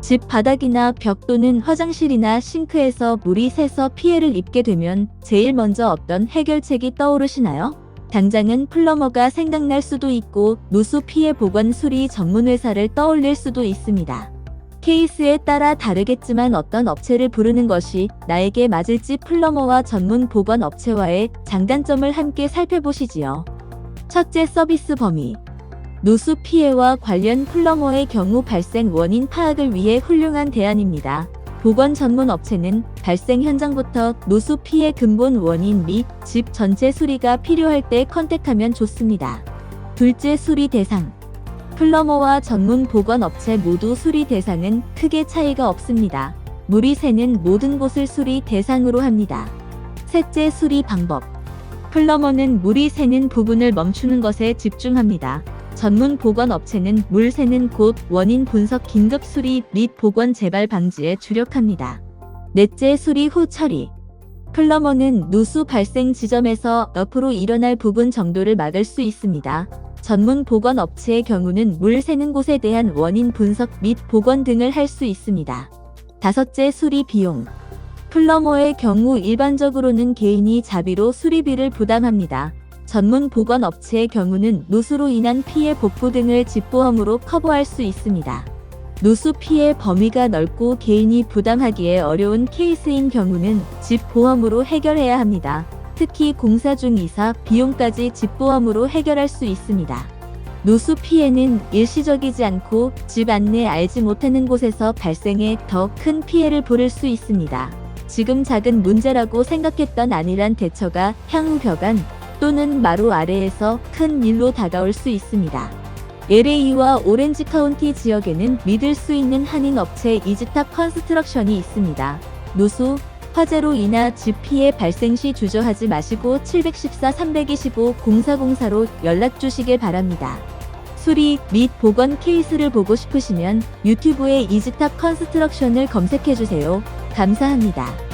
집 바닥이나 벽 또는 화장실이나 싱크에서 물이 새서 피해를 입게 되면 제일 먼저 어떤 해결책이 떠오르시나요? 당장은 플러머가 생각날 수도 있고 누수 피해 보건 수리 전문 회사를 떠올릴 수도 있습니다. 케이스에 따라 다르겠지만 어떤 업체를 부르는 것이 나에게 맞을지 플러머와 전문 보건 업체와의 장단점을 함께 살펴보시지요. 첫째 서비스 범위. 누수 피해와 관련 플러머의 경우 발생 원인 파악을 위해 훌륭한 대안입니다. 보건 전문 업체는 발생 현장부터 누수 피해 근본 원인 및 집 전체 수리가 필요할 때 컨택하면 좋습니다. 둘째 수리 대상. 플러머와 전문 보건 업체 모두 수리 대상은 크게 차이가 없습니다. 물이 새는 모든 곳을 수리 대상으로 합니다. 셋째 수리 방법. 플러머는 물이 새는 부분을 멈추는 것에 집중합니다. 전문 보건 업체는 물 새는 곳 원인 분석 긴급 수리 및 보건 재발 방지에 주력합니다. 넷째 수리 후 처리. 플러머는 누수 발생 지점에서 옆으로 일어날 부분 정도를 막을 수 있습니다. 전문 보건 업체의 경우는 물 새는 곳에 대한 원인 분석 및 보건 등을 할 수 있습니다. 다섯째 수리 비용. 플러머의 경우 일반적으로는 개인이 자비로 수리비를 부담합니다. 전문 보건 업체의 경우는 누수로 인한 피해 복구 등을 집보험으로 커버할 수 있습니다. 누수 피해 범위가 넓고 개인이 부담하기에 어려운 케이스인 경우는 집보험으로 해결해야 합니다. 특히 공사 중 이사 비용까지 집보험으로 해결할 수 있습니다. 누수 피해는 일시적이지 않고 집 안내 알지 못하는 곳에서 발생해 더 큰 피해를 부를 수 있습니다. 지금 작은 문제라고 생각했던 안일한 대처가 향후 벽안 또는 마루 아래에서 큰 일로 다가올 수 있습니다. LA와 오렌지 카운티 지역에는 믿을 수 있는 한인 업체 이즈탑 컨스트럭션이 있습니다. 누수, 화재로 인한 집 피해 발생 시 주저하지 마시고 714-325-0404로 연락 주시길 바랍니다. 수리 및 보건 케이스를 보고 싶으시면 유튜브에 이즈탑 컨스트럭션을 검색해 주세요. 감사합니다.